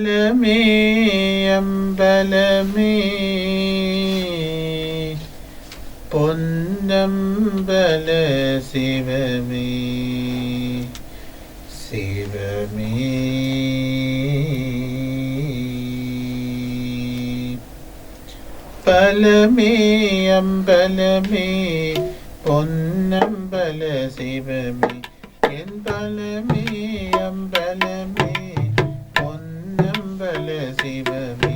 அம்பலமே அம்பலமே பொன்னம்பல சிவமே சிவமே பலமே அம்பலமே பொன்னம்பல சிவமே என் பலமே அம்பலமே மங்கள சிவமே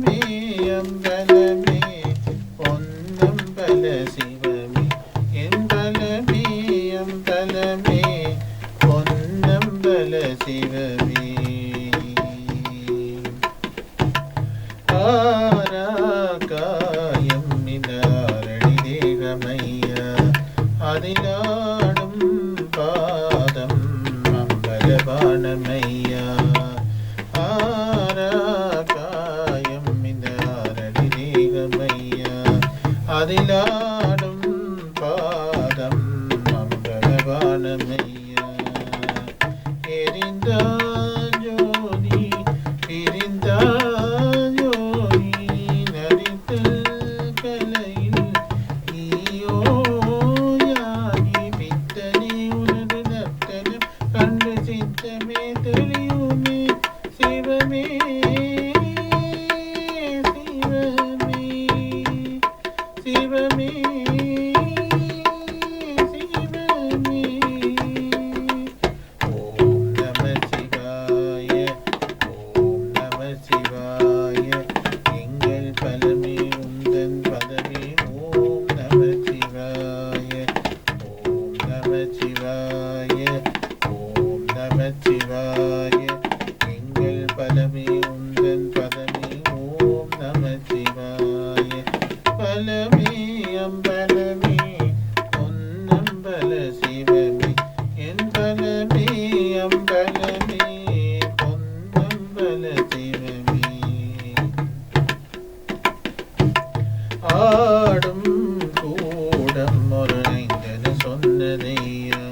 ശിവമേ അമ്പലമേ ഒന്നമ്പല ശിവമേ എമ്പലമേ അമ്പലമേ ഒന്നമ്പല ശിവമേ Yeah. uh,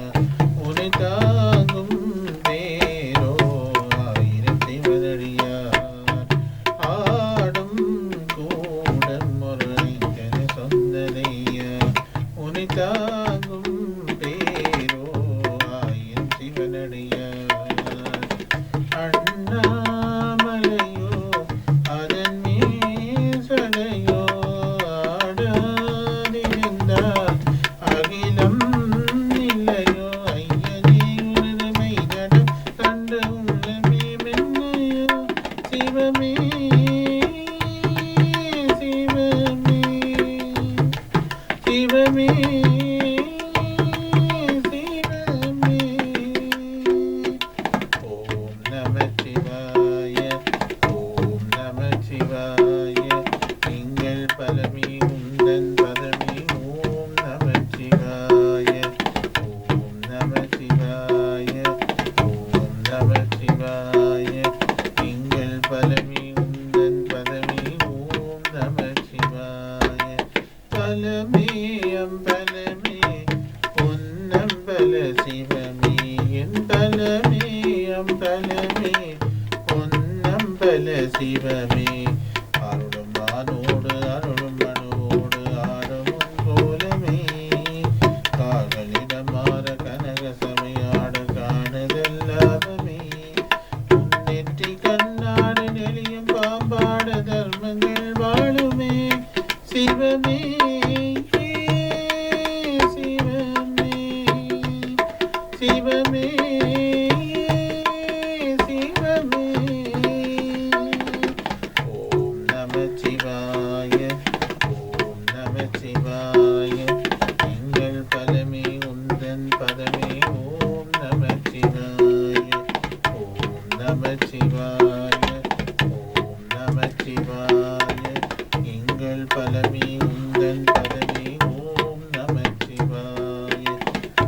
తాంబార కనక సమ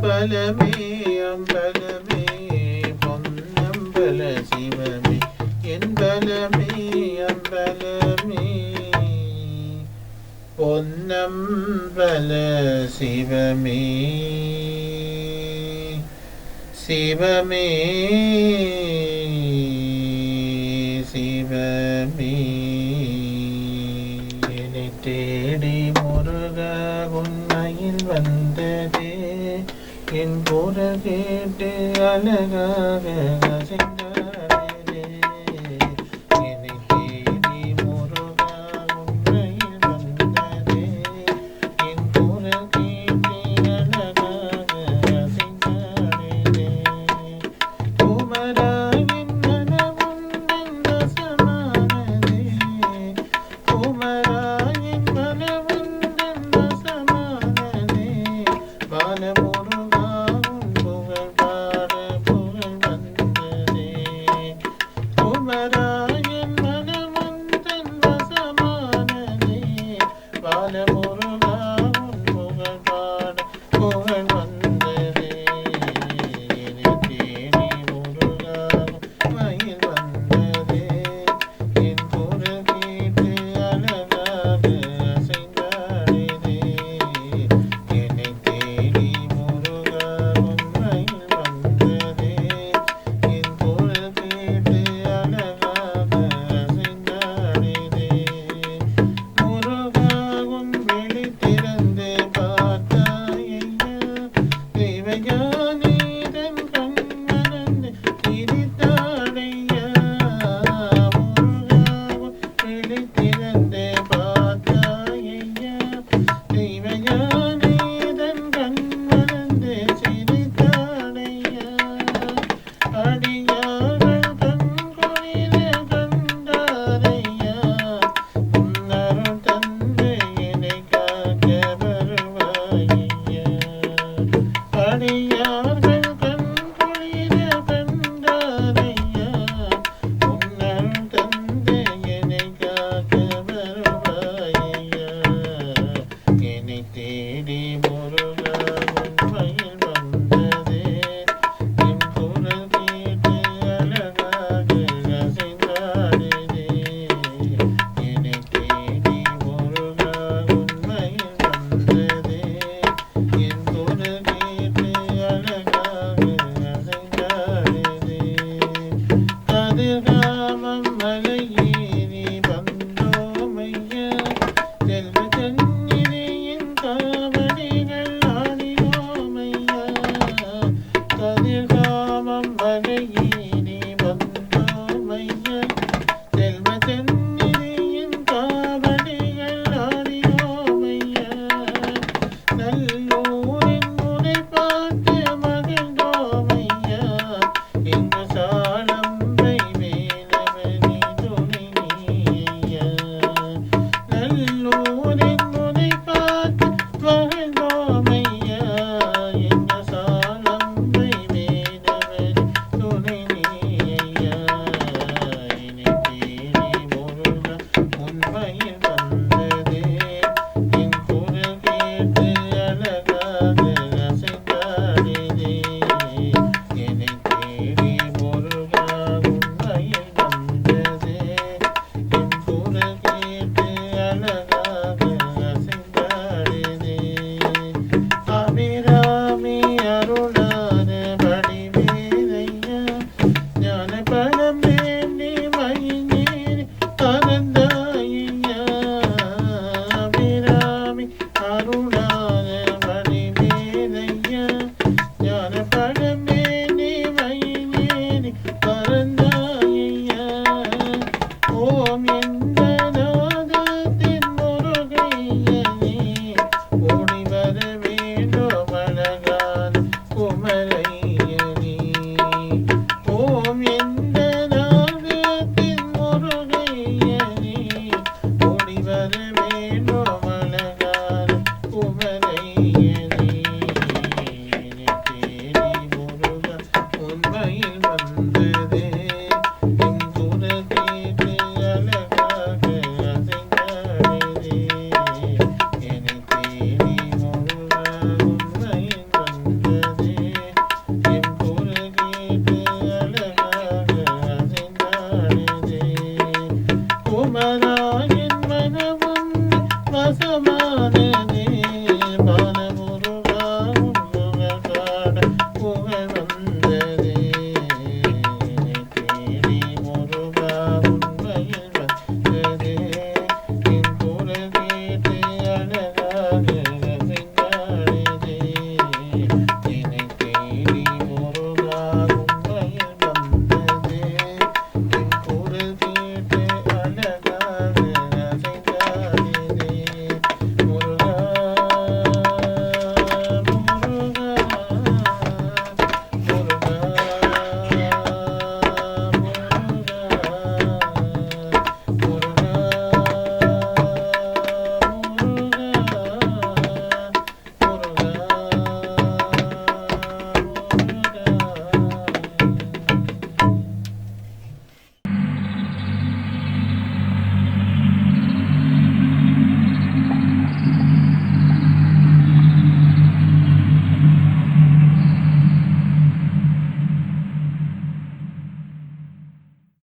അമ്പലമേ അമ്പലമേ പൊന്നമ്പല ശിവമേ എൻപലമേ അമ്പലമേ പൊന്നമ്പല ശിവമേ ശിവമേ ശിവമേ എന്നെ തേടി മുരുക ഉന്നയിൽ വന്നതേ என் குரல் கேட்டு அழகாக அடியா